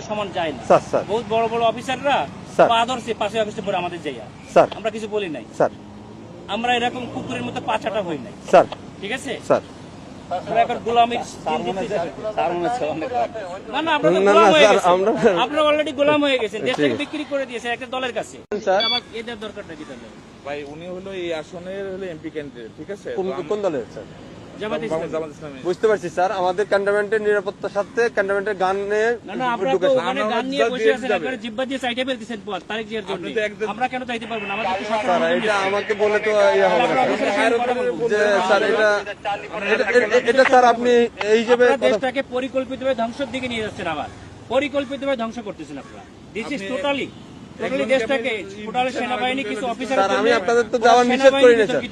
সবসময় সমান যায় না। Sir sir. বহুত বড় বড় অফিসাররা ধরছে পাশে অফিসে পরে আমাদের যাইয়া। স্যার। আমরা কিছু বলি নাই। স্যার। আমরা এরকম কুকুরের মতো পাছাটা হই নাই। স্যার। ঠিক আছে? স্যার। আমরা এখন গোলামির দিন দিচ্ছি না না আপনারা তো না, না, গোলাম স্যার, গেছেন। আমরা- আপনারা অলরেডি গোলাম হয়ে গেছেন। দেশটাকে বিক্রি করে দিয়েছেন একটা দলের কাছে। স্যার। এদের দরকারটা কি তাহলে? ভাই উনি হলো এই আসনের হলো এমপি ক্যান্ডিডেট ঠিক আছে? কোন কোন দলের স্যার? বুঝতে পারছি স্যার। আমাদের ক্যান্টনমেন্টের নিরাপত্তার সাথে ক্যান্টনমেন্টের গানে নিয়ে এটা আমাকে বলে তো ইয়ে হবে না স্যার। এটা স্যার আপনি এই হিসেবে দেশটাকে পরিকল্পিতভাবে ধ্বংসের দিকে নিয়ে যাচ্ছেন আবার। পরিকল্পিতভাবে ধ্বংস করতেছেন আপনারা। দিস ইজ টোটালি টোটালি দেশটাকে টোটাল সেনাবাহিনী কিছু অফিসার আমি আপনাদের তো যাওয়া নিষেধ করি না, স্যার।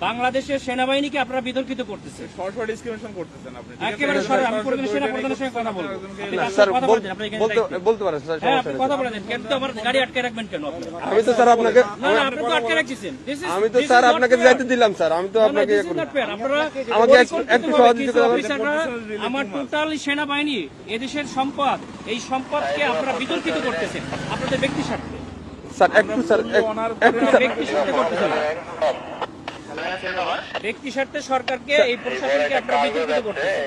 বাংলাদেশের সেনাবাহিনীকে আপনারা বিতর্কিত করতেছে সরাসরি ডিসক্রিমিনেশন করতেছেন আপনি। একেবারে সরে আমি পরিবেশ সেনা প্রধানের সঙ্গে কথা বলব। আপনি স্যার কথা বল- বলছেন আপনি এখানে বলতে বলতে পারেন স্যার হ্যাঁ আপনি কথা স্যার। কেন তো আমার গাড়ি আটকে রাখবেন কেন আমি তো স্যার আপনাকে না না আপনি তো আটকে রাখছেন। আমি তো স্যার আপনাকে যাইতে দিলাম স্যার। আমি তো না, না, আপনাকে this ইয়ে is করি not fair. আপনারা আমাকে একটু- সহযোগিতা করবেন। আমার টোটাল সেনাবাহিনী এদেশের সম্পদ এই সম্পদকে আপনারা বিতর্কিত করতেছেন আপনাদের ব্যক্তি স্বার্থে স্যার একটু স্যার এক- একটু স্যার। ব্যক্তি স্বার্থে করতেছেন ব্যক্তি স্বার্থে সরকারকে এই প্রশাসনকে আপনারা বিতর্কিত করতেছেন।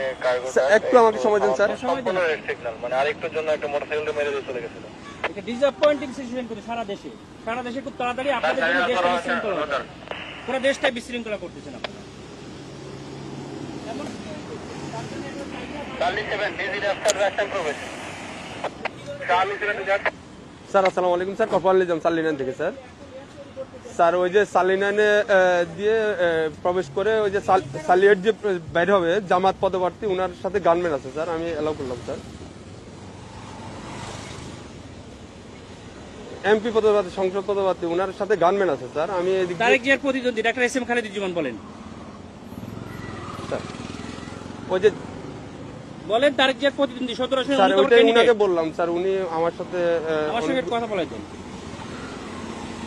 স্যার, একটু আমাকে সময় দেন স্যার। সময় দিন। সিগন্যাল মানে আরেকটুর জন্য একটা মোটরসাইকেল মেরে দিয়ে চলে গেছিল। এটা ডিসঅ্যাপয়েন্টিং সিচুয়েশন করে সারা দেশে। সারা দেশে খুব তাড়াতাড়ি আপনাদের জন্য দেশটা বিশৃঙ্খলা পুরো দেশটাই বিশৃঙ্খলা করতেছেন আপনারা। চার্লি সেভেন ডিজি রাস্তার রাস্তায় প্রবেশ চার্লি সেভেন স্যার আসসালামু আলাইকুম স্যার কপাল নিজাম থেকে স্যার। স্যার ওই যে সালিনানে দিয়ে প্রবেশ করে ওই যে সাল- সালিয়েট যে বাইরে হবে জামাত পদপ্রার্থী ওনার সাথে গানম্যান আছে স্যার আমি এলাও করলাম স্যার। এমপি পদপ্রার্থী সংসদ পদপ্রার্থী ওনার সাথে গানম্যান আছে স্যার আমি তারেক জিয়ার প্রতিদ্বন্দ্বী ডাক্তার এস এম খালেদুজ্জামান বলেন। স্যার ওই যে বলেন তারেক জিয়ার প্রতিদ্বন্দ্বী সতেরো স্যার ওইটাই বললাম স্যার উনি আমার সাথে আমার সঙ্গে কথা বলে দেন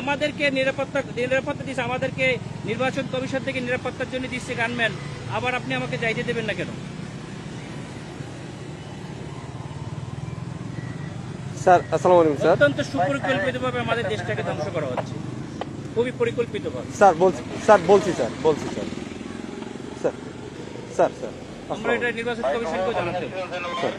আমাদেরকে নিরাপত্তা নিরাপত্তা দিচ্ছে আমাদেরকে নির্বাচন কমিশন থেকে নিরাপত্তার জন্য দিচ্ছে গানম্যান আবার আপনি আমাকে যাইতে দেবেন না কেন? স্যার আসসালামু আলাইকুম স্যার। অত্যন্ত সুপরিকল্পিতভাবে আমাদের দেশটাকে ধ্বংস করা হচ্ছে। খুবই পরিকল্পিতভাবে। স্যার বলছি স্যার বলছি স্যার বলছি স্যার। স্যার স্যার স্যার আমরা এটা নির্বাচন কমিশনকেও জানাতে হবে।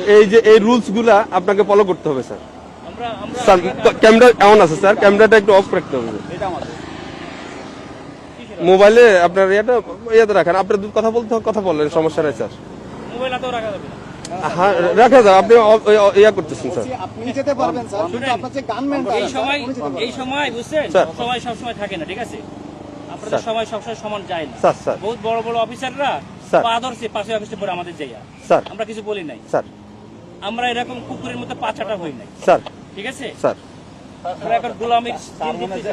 এই যে এই রুলসগুলা আপনাকে ফলো করতে হবে স্যার। আমরা আমরা স্যার ক্যামেরা এমন আছে স্যার। ক্যামেরাটা একটু অফ রাখতে হবে। মোবাইলে আপনার ইয়েটা ইয়েতে রাখেন। আপনার দু- কথা বলতে কথা বললেন সমস্যা নাই স্যার। মোবাইল রাখা যাবে না। হ্যাঁ রাখা যায় আপনি ইয়া করতেছেন স্যার। আপনি যেতে পারবেন স্যার। কিন্তু আপনার যে গানম্যান এই সময় এই সময় বুঝছেন? স্যার। সময় সব সময় থাকে না ঠিক আছে? আপনাদের স্যার। সময় সবসময় সমান যায় না। Sir sir. বহুত বড় বড় অফিসাররা পাশে অফিসে পরে আমাদের যাইয়া স্যার। আমরা কিছু বলি নাই। স্যার। আমরা এরকম কুকুরের মতো পাচাটা হই নাই। স্যার। ঠিক আছে? স্যার। আমরা এখন গোলামির দিন দিতেছি।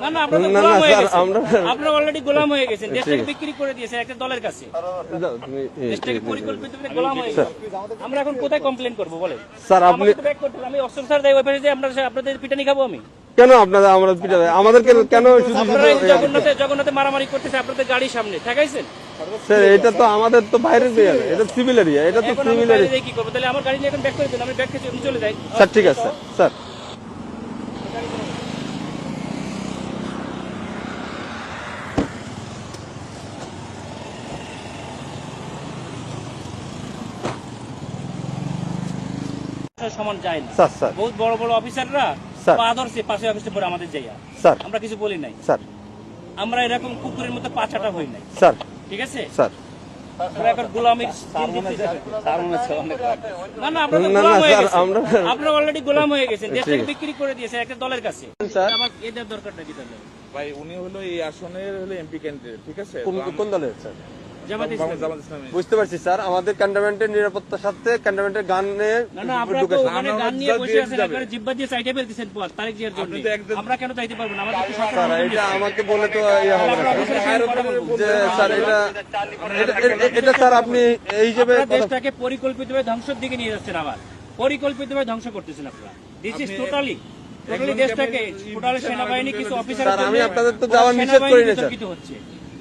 না না আমরা তো না, না, গোলাম হয়ে স্যার, গেছি। আমরা- আপনারা অলরেডি গোলাম হয়ে গেছেন। দেশটাকে বিক্রি করে দিয়েছে একটা দলের কাছে। যাও, তুমি এই- দেশটাকে পরিকল্পিত গোলাম হয়ে আমরা এখন কোথায় কমপ্লেন করব স্যার আপনি। আমি স্যার দেয় আপনার আপনাদের পিটানি খাব আমি। কেন আপনাদের আমরা পিটাবে আমাদের কেন জগন্নাথে জগন্নাথে মারামারি করতেছে আপনাদের গাড়ির সামনে। ঠেকাইছেন? স্যার এটা তো আমাদের তো বাইরের এরিয়া এটা সিভিল এরিয়া এটা তো সিভিল এরিয়া কি করব তাহলে আমার গাড়ি নিয়ে এখন ব্যাক করে দেন আমি ব্যাক খেতে চলে যাই। স্যার ঠিক আছে স্যার। স্যার সমান যায় না। Sir sir. বহুত বড় বড় অফিসাররা স্যার। পা ধরছে পাশে অফিসে পরে আমাদের যাইয়া স্যার। আমরা কিছু বলি নাই। স্যার। আমরা এরকম কুকুরের মতো পাচাটা হই নাই। স্যার। ঠিক আছে? স্যার। হয়ে হয়ে ভাই উনি হলো এই আসনের হলো এমপি ক্যান্ডিডেট ঠিক আছে? কোন কোন দলের স্যার? জামাত ইসলামী। জামাত ইসলামী। বুঝতে পারছি স্যার। আমাদের ক্যান্টনমেন্টের নিরাপত্তার সাথে ক্যান্টনমেন্টের গানে না না আপনারা তো ঢুকেছে। ওখানে আমরা গান নিয়ে এটা আমাকে বলে তো ইয়ে স্যার। এটা এটা- স্যার আপনি এই হিসেবে দেশটাকে পরিকল্পিতভাবে ধ্বংসের দিকে নিয়ে যাচ্ছেন আবার। পরিকল্পিতভাবে ধ্বংস করতেছেন আপনারা। দিস ইজ টোটালি টোটালি দেশটাকে টোটালি সেনাবাহিনী কিছু অফিসার আমি আপনাদের তো যাওয়া নিষেধ করি না, স্যার।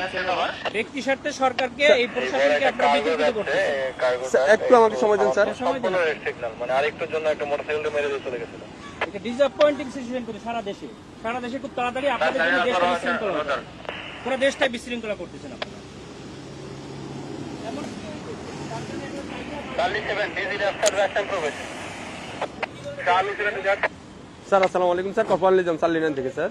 ব্যক্তি স্বার্থে করতেছেন ব্যক্তি স্বার্থে সরকারকে এই প্রশাসনকে আপনারা বিতর্কিত করতেছেন। স্যার, একটু আমাকে সময় দিন স্যার। সময় দিন সিগন্যাল মানে আরেকটুর জন্য একটা মোটরসাইকেলটা মেরে দিয়ে চলে গেছিল। এটা ডিসঅ্যাপয়েন্টিং সিচুয়েশন করে সারা দেশে। সারা দেশে খুব তাড়াতাড়ি আপনাদের জন্য দেশটা বিশৃঙ্খলা। পুরো দেশটাই বিশৃঙ্খলা করতেছেন আপনারা। স্যার আসসালামু আলাইকুম স্যার কপাল নিজাম থেকে স্যার।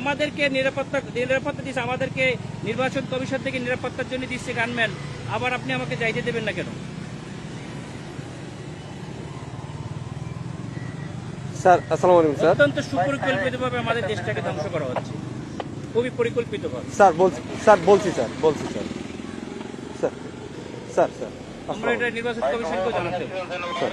আমাদেরকে নিরাপত্তা নিরাপত্তা দিচ্ছে আমাদেরকে নির্বাচন কমিশন থেকে নিরাপত্তার জন্য দিচ্ছে গানম্যান আবার আপনি আমাকে যাইতে দেবেন না কেন? স্যার আসসালামু আলাইকুম স্যার। অত্যন্ত সুপরিকল্পিতভাবে আমাদের দেশটাকে ধ্বংস করা হচ্ছে। খুবই পরিকল্পিতভাবে। স্যার বলছি স্যার বলছি স্যার বলছি স্যার। স্যার স্যার স্যার আমরা এটা নির্বাচন কমিশনকে জানাতে স্যার।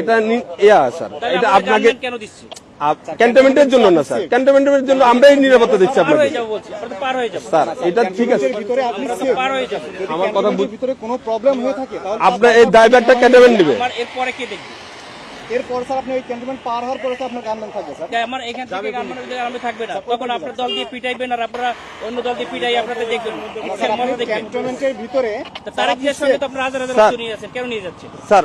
এটা ইয়া স্যার এটা আপনাকে কেন দিচ্ছি? ক্যান্টনমেন্টের জন্য না স্যার। ক্যান্টনমেন্টের জন্য আমরাই নিরাপত্তা দিচ্ছি আপনাকে। যাব বলছি আমরা তো পার যাব। স্যার এটা ঠিক আছে। এর ভিতরে আপনি আমরা হয়ে কথা ভিতরে কোনো প্রবলেম হয়ে থাকে আপনার এই ড্রাইভারটা ক্যান্টনমেন্ট নিবে। আমার এরপরে কে দেখবে? এরপর স্যার আপনি ওই ক্যান্টনমেন্ট পার হওয়ার পরে আপনার গানম্যান থাকবে স্যার। তাই আমার এখান থেকে গানমানের জায়গায় আমি থাকবে না। তখন আপনার দল দিয়ে পিটাইবেন আর আপনারা অন্য দল দিয়ে পিটাই আপনাদের দেখবেন। ক্যান্টনমেন্টের ভিতরে তারেক জিয়ার সঙ্গে তো আপনারা হাজার হাজার স্যার। রক্ত নিয়ে যাচ্ছেন। কেন নিয়ে যাচ্ছেন? স্যার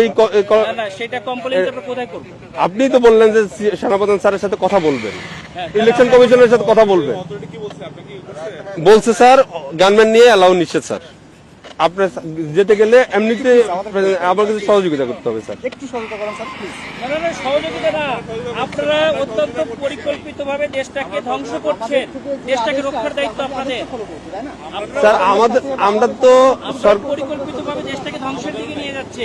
এই আপনি তো বললেন যে সেনাপ্রধান স্যারের সাথে কথা বলবেন। হ্যাঁ, ইলেকশন কমিশনের সাথে কথা বলবেন। বলছে? স্যার গানম্যান নিয়ে অ্যালাউ নিষেধ স্যার। আপনার যেতে গেলে এমনিতে আমার কাছে সহযোগিতা করতে হবে স্যার। একটু সতর্ক করেন স্যার প্লিজ না, না, না, সহযোগিতা না। আপনারা অত্যন্ত পরিকল্পিতভাবে দেশটাকে ধ্বংস করছেন। দেশটাকে রক্ষার দায়িত্ব আপনাদের। স্যার আমাদের আমরা তো পরিকল্পিতভাবে দেশটাকে ধ্বংসের দিকে নিয়ে যাচ্ছে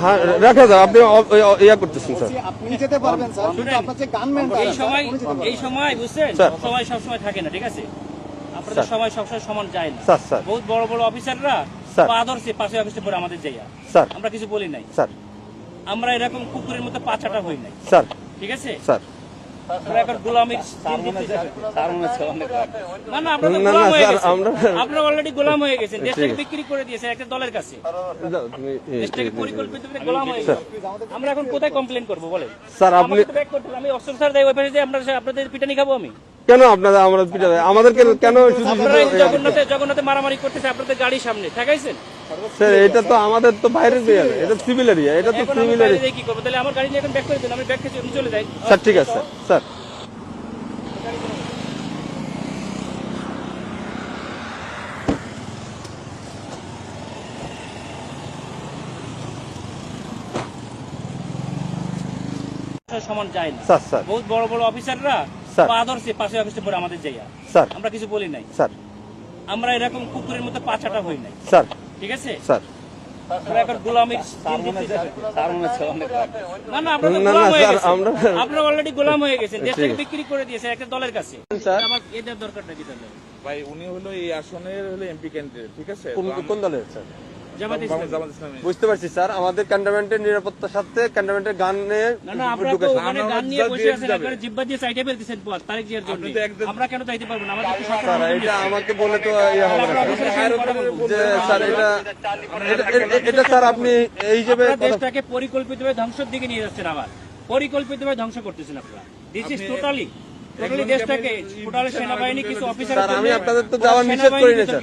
হ্যাঁ রাখা যাবে আপনি ইয়া- করতেছেন স্যার। আপনি যেতে পারবেন স্যার কিন্তু আপনার যে গানম্যান এই সময় এই সময় বুঝছেন? স্যার। সব সময় থাকে না ঠিক আছে? আপনাদের সময় সবসময় সমান যায় না। Sir sir. বহুত বড় বড় অফিসাররা আদর্শে পাশে অফিসে পরে আমাদের যাইয়া। স্যার। আমরা কিছু বলি নাই। স্যার। আমরা এরকম কুকুরের মতো পাছাটা হই নাই। স্যার। ঠিক আছে? স্যার। আমরা এখন কোথায় কমপ্লেন করব বলেন? স্যার আপনি আপনাদের পিটানি খাব আমি। কেন আপনারা আমরা পিটাবে? আমাদের কেন কেন শুধু আপনারা এই শুধু জগন্নাথে জগন্নাথে মারামারি করতেছে আপনাদের গাড়ির সামনে ঠেকাইছেন স্যার এটা তো আমাদের তো বাইরের এরিয়া এটা সিভিল এরিয়া এটা তো সিভিল এরিয়া। কি করব তাহলে আমার গাড়ি নিয়ে এখন ব্যাক করে দিন আমি ব্যাক খেয়ে চলে যাই। স্যার ঠিক আছে স্যার সমান যায় না। বহুত বড় বড় অফিসাররা। আদর্শে পাশে অফিসে পরে আমাদের যাইয়া স্যার। আমরা কিছু বলি নাই। স্যার। আমরা এরকম কুকুরের মতো পাছাটা হই নাই। স্যার। ঠিক আছে? স্যার। আমরা এখন গোলামির না না আপনারা তো না, না, গোলাম হয়ে গেছেন। অলরেডি গোলাম হয়ে গেছেন। দেশটাকে বিক্রি করে দিয়েছে একটা দলের কাছে। আমার এদের দরকারটা কি ভাই উনি হলো এই আসনের হলো এমপি ক্যান্ডিডেট ঠিক আছে? কোন কোন দলের স্যার? বুঝতে পারছি স্যার। আমাদের ক্যান্টনমেন্টের নিরাপত্তার সাথে ক্যান্টনমেন্টের গান নিয়ে এটা আমাকে বলে তো ইয়ে হবে না। স্যার এটা স্যার আপনি এই হিসেবে দেশটাকে পরিকল্পিতভাবে ধ্বংসের দিকে নিয়ে যাচ্ছেন আবার। পরিকল্পিতভাবে ধ্বংস করতেছেন আপনারা। দিস ইজ টোটালি টোটালি দেশটাকে টোটালি সেনাবাহিনী কিছু অফিসার আমি আপনাদের তো যাওয়ার নিষেধ করি না, স্যার।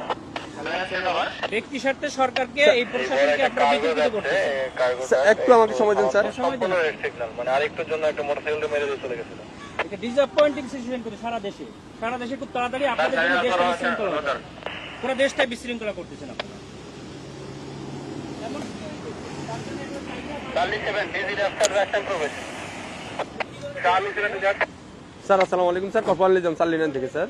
ব্যক্তি স্বার্থে সরকারকে এই প্রশাসনকে আপনারা বিতর্কিত স্যার, একটু আমাকে সময় দিন স্যার। সময় দিন। সিগন্যাল মানে আরেকটুর জন্য একটা মোটরসাইকেল মেরে দিয়ে চলে গেছিল। এটা ডিসঅ্যাপয়েন্টিং সিচুয়েশন করে সারা দেশে। সারা দেশে খুব তাড়াতাড়ি আপনাদের জন্য দেশটা বিশৃঙ্খলা। পুরো দেশটাই বিশৃঙ্খলা করতেছেন আপনারা। চার্লি সেভেন ডিজি রাস্তার রাস্তায় প্রবেশ চার্লি সেভেন স্যার আসসালামু আলাইকুম স্যার। কপাল নিজাম থেকে স্যার।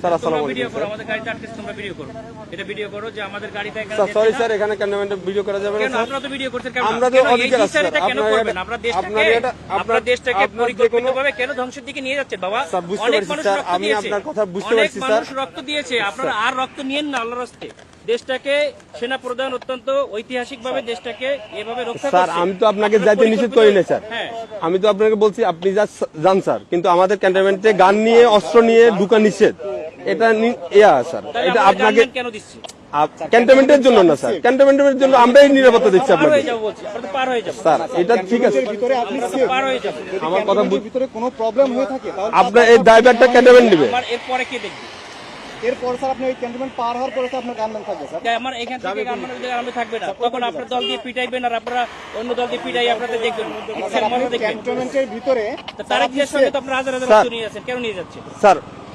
স্যার আসসালামু তোমরা ভিডিও করো আমাদের গাড়িতে আটকে তোমরা ভিডিও করো। এটা ভিডিও করো যে আমাদের গাড়িতে স্যার সরি স্যার এখানে ক্যান্টনমেন্টে ভিডিও করা যাবে না স্যার? আপনারা তো ভিডিও করছেন কেন আমরা তো অধিকার আছে, জিনিসটা কেন আপনার করবেন আমরা দেশটাকে আপনার কোনো- পরিকল্পিতভাবে কেন ধ্বংসের দিকে নিয়ে যাচ্ছেন বাবা? অনেক মানুষ স্যার, রক্ত আমি দিয়েছে। আপনার কথা বুঝতে অনেক মানুষ রক্ত দিয়েছে আপনারা আর রক্ত নিয়েন না আল্লাহর রাস্তে দেশটাকে সেনা প্রধান অত্যন্ত ঐতিহাসিকভাবে দেশটাকে এভাবে রক্ষা স্যার আমি তো আপনাকে আপনারা যাইতে নিষেধ করি না স্যার। হ্যাঁ। আমি তো আপনাকে বলছি আপনি যা যান স্যার। কিন্তু আমাদের ক্যান্টনমেন্টে গান নিয়ে অস্ত্র নিয়ে ঢুকা নিষেধ। এটা ইয়া স্যার। এটা আপনাকে কেন দিচ্ছি? ক্যান্টনমেন্টের জন্য না স্যার। ক্যান্টনমেন্টের জন্য আমরাই নিরাপত্তা দিচ্ছি আপনাকে যাব বলছি। আমরা তো পার যাব। স্যার এটা ঠিক আছে। হয়ে আমার কথা ভিতরে কোনো প্রবলেম হয়ে থাকে আপনার এই ড্রাইভারটা ক্যান্টনমেন্ট নেবে। এরপরে কে দেখবে? এরপর স্যার আপনি ওই ক্যান্টনমেন্ট পার হওয়ার পরে আপনার গানম্যান থাকবে স্যার? আমার এখান থেকে ওই আমি থাকবে না। তখন আপনার দল দিয়ে পিটাইবেন আর আপনারা অন্য দল দিয়ে পিটাই আপনাদের দেখবেন। ক্যান্টনমেন্টের ভিতরে তারা সঙ্গে তো আপনারা হাজার হাজার নিয়ে যাচ্ছেন কেন নিয়ে যাচ্ছে। স্যার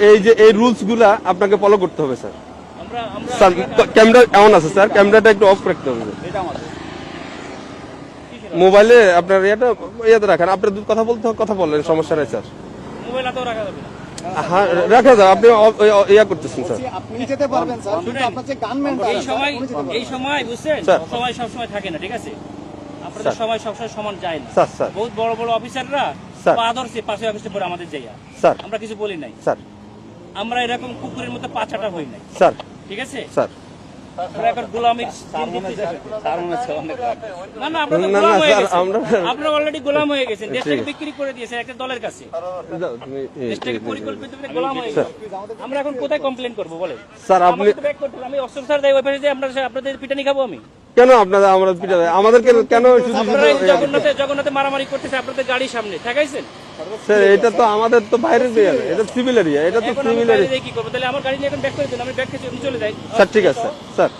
এই যে এই রুলসগুলা আপনাকে ফলো করতে হবে স্যার আমরা আমরা স্যার ক্যামেরা এমন আছে স্যার ক্যামেরাটা একটু অফ রাখতে হবে মোবাইলে আপনার ইয়েটা ইয়েতে রাখেন। আপনার দু- কথা বলতে কথা বললেন সমস্যা নেই স্যার মোবাইল হাতেও রাখা যাবে না। হ্যাঁ রাখা যাবে। আপনি ইয়া- করতেছেন স্যার আপনি যেতে পারবেন স্যার কিন্তু আপনার যে গানম্যানটা এই সময় এই সময় বুঝছেন? স্যার। সময় সব সময় থাকে না ঠিক আছে? আপনাদের সময় সবসময় সমান যায় না। স্যার স্যার বহুত বড় বড় অফিসাররা স্যার। আদর্শে পাশে অফিসে পরে আমাদের জায়গা স্যার আমরা কিছু বলি নাই। স্যার আমরা এরকম কুকুরের মতো পাছাটা হই নাই। স্যার। ঠিক আছে? স্যার। হয়ে আপনারা অলরেডি গোলাম হয়ে গেছেন। দেশটাকে বিক্রি করে দিয়েছেন একটা দলের কাছে। যাও, তুমি- এ- দেশটাকে পরিকল্পিত গোলাম হয়ে গেছে। আমরা এখন কোথায় কমপ্লেন করব বলে স্যার আপনি। আমি অস্ত্র স্যার দেয় ওই পাশে যে আপনাদের পিটানি খাব আমি। কেন আপনারা আমরা পিটা আমাদের কেন এই জগন্নাথে জগন্নাথে মারামারি করতেছে আপনাদের গাড়ির সামনে ঠেকাইছেন? স্যার এটা তো আমাদের তো বাইরের এরিয়া এটা সিভিল এরিয়া এটা তো সিভিল এরিয়া কি করব তাহলে আমার গাড়ি নিয়ে এখন ব্যাক করে দিন আমি ব্যাক চলে যাই। স্যার ঠিক আছে স্যার।